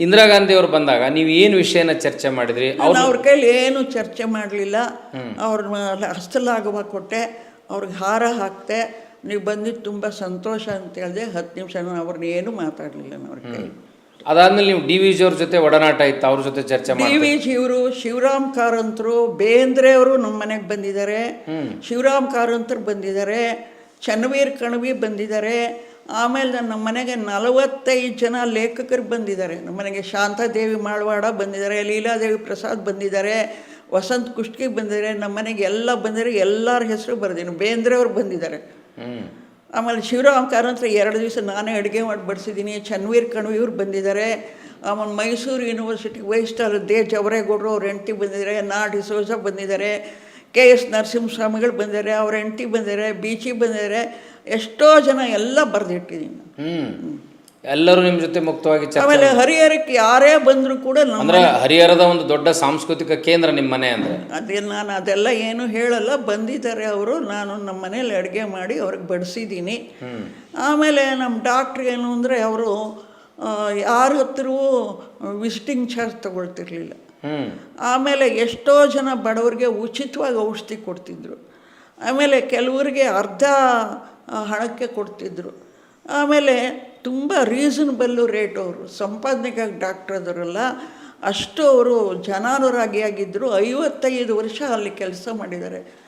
ಇಂದಿರಾ ಗಾಂಧಿ ಅವರು ಬಂದಾಗ ನೀವು ಏನು ವಿಷಯನ ಚರ್ಚೆ ಮಾಡಿದ್ರಿ? ನಾನು ಅವ್ರ ಕೈಲಿ ಏನು ಚರ್ಚೆ ಮಾಡಲಿಲ್ಲ. ಅವ್ರ ಹಸ್ತಲಾಗುವ ಕೊಟ್ಟೆ ಅವ್ರಿಗೆ ಹಾರ ಹಾಕ್ತೆ ನೀವು ಬಂದಿದ್ದು ತುಂಬ ಸಂತೋಷ ಅಂತ ಹೇಳಿದೆ ಹತ್ತು ನಿಮಿಷ ನಾನು ಅವ್ರನ್ನ ಏನು ಮಾತಾಡಲಿಲ್ಲ ನಾನು ಅವ್ರ ಕೈಲಿ. ಅದಾದ್ಮೇಲೆ ನೀವು ಡಿ ವಿ ಜಿ ಅವ್ರ ಜೊತೆ ಒಡನಾಟ ಇತ್ತು ಅವ್ರ ಜೊತೆ ಚರ್ಚೆ ಡಿ ಮಾಡಿ ವಿ ಜಿಯವರು ಶಿವರಾಮ್ ಕಾರಂತರು ಬೇಂದ್ರೆ ಅವರು ನಮ್ಮ ಮನೆಗೆ ಬಂದಿದ್ದಾರೆ. ಶಿವರಾಮ್ ಕಾರಂತರು ಬಂದಿದ್ದಾರೆ. ಚನ್ನವೀರ್ ಕಣವಿ ಬಂದಿದ್ದಾರೆ. ಆಮೇಲೆ ನಮ್ಮ ಮನೆಗೆ ನಲವತ್ತೈದು ಜನ ಲೇಖಕರು ಬಂದಿದ್ದಾರೆ. ನಮ್ಮ ಮನೆಗೆ ಶಾಂತಾದೇವಿ ಮಾಳ್ವಾಡ ಬಂದಿದ್ದಾರೆ ಲೀಲಾದೇವಿ ಪ್ರಸಾದ್ ಬಂದಿದ್ದಾರೆ ವಸಂತ್ ಕುಷ್ಟಗಿ ಬಂದಿದ್ದಾರೆ ನಮ್ಮ ಮನೆಗೆ ಎಲ್ಲ ಬಂದಿದ್ದಾರೆ ಎಲ್ಲರ ಹೆಸರು ಬರೆದಿನಿ ಬೇಂದ್ರೆ ಅವ್ರು ಬಂದಿದ್ದಾರೆ. ಆಮೇಲೆ ಶಿವರಾಮ್ ಕಾರಂತ್ರ ಎರಡು ದಿವಸ ನಾನೇ ಅಡುಗೆ ಮಾಡಿ ಬಡಿಸಿದ್ದೀನಿ. ಚನ್ವೀರ್ ಇವರು ಬಂದಿದ್ದಾರೆ. ಆಮೇಲೆ ಮೈಸೂರು ಯೂನಿವರ್ಸಿಟಿ ವೈಸ್ಟಾರ್ ದೇ ಜವರೇಗೌಡರು ಅವ್ರ ಹೆಂಡತಿ ಬಂದಿದ್ದಾರೆ. ನಾ ಡಿಸೋಜ ಬಂದಿದ್ದಾರೆ. ಕೆ ಎಸ್ ನರಸಿಂಹಸ್ವಾಮಿಗಳು ಬಂದಿದ್ದಾರೆ. ಅವ್ರ ಎಂಟಿ ಬಂದಿದ್ದಾರೆ. ಬೀಚಿ ಬಂದಿದ್ದಾರೆ. ಎಷ್ಟೋ ಜನ ಎಲ್ಲ ಬರೆದಿಟ್ಟಿದ್ದೀನಿ ಹ್ಮ್. ಎಲ್ಲರೂ ನಿಮ್ಮ ಜೊತೆ ಮುಕ್ತವಾಗಿ ಚರ್ಚೆ ಆಮೇಲೆ ಹರಿಹರಕ್ಕೆ ಯಾರೇ ಬಂದರೂ ಕೂಡ ನಮ್ಮ ಅಂದ್ರೆ ಹರಿಹರದ ಒಂದು ದೊಡ್ಡ ಸಾಂಸ್ಕೃತಿಕ ಕೇಂದ್ರ ನಿಮ್ಮ ಮನೆ ಅಂದ್ರೆ? ಅದೇ ನಾನು ಅದೆಲ್ಲ ಏನು ಹೇಳಲ್ಲ ಬಂದಿದ್ದಾರೆ ಅವರು ನಾನು ನಮ್ಮ ಮನೇಲಿ ಅಡುಗೆ ಮಾಡಿ ಅವ್ರಿಗೆ ಬಡಿಸಿದ್ದೀನಿ ಆಮೇಲೆ ನಮ್ಮ ಡಾಕ್ಟ್ರ್ ಏನು ಅಂದರೆ ಅವರು ಯಾರ ಹತ್ರವೂ ವಿಸಿಟಿಂಗ್ ಚಾರ್ಜ್ ತಗೊಳ್ತಿರ್ಲಿಲ್ಲ. ಹ್ಮ್. ಆಮೇಲೆ ಎಷ್ಟೋ ಜನ ಬಡವರಿಗೆ ಉಚಿತವಾಗಿ ಔಷಧಿ ಕೊಡ್ತಿದ್ರು. ಆಮೇಲೆ ಕೆಲವರಿಗೆ ಅರ್ಧ ಹಣಕ್ಕೆ ಕೊಡ್ತಿದ್ರು. ಆಮೇಲೆ ತುಂಬ ರೀಸನಬಲ್ಲು ರೇಟ್ ಅವರು ಸಂಪಾದನೆಗಾಗಿ ಡಾಕ್ಟ್ರ್ ಅದರಲ್ಲ ಅಷ್ಟು ಅವರು ಜನಾನುರಾಗಿಯಾಗಿದ್ದರು ಐವತ್ತೈದು ವರ್ಷ ಅಲ್ಲಿ ಕೆಲಸ ಮಾಡಿದ್ದಾರೆ.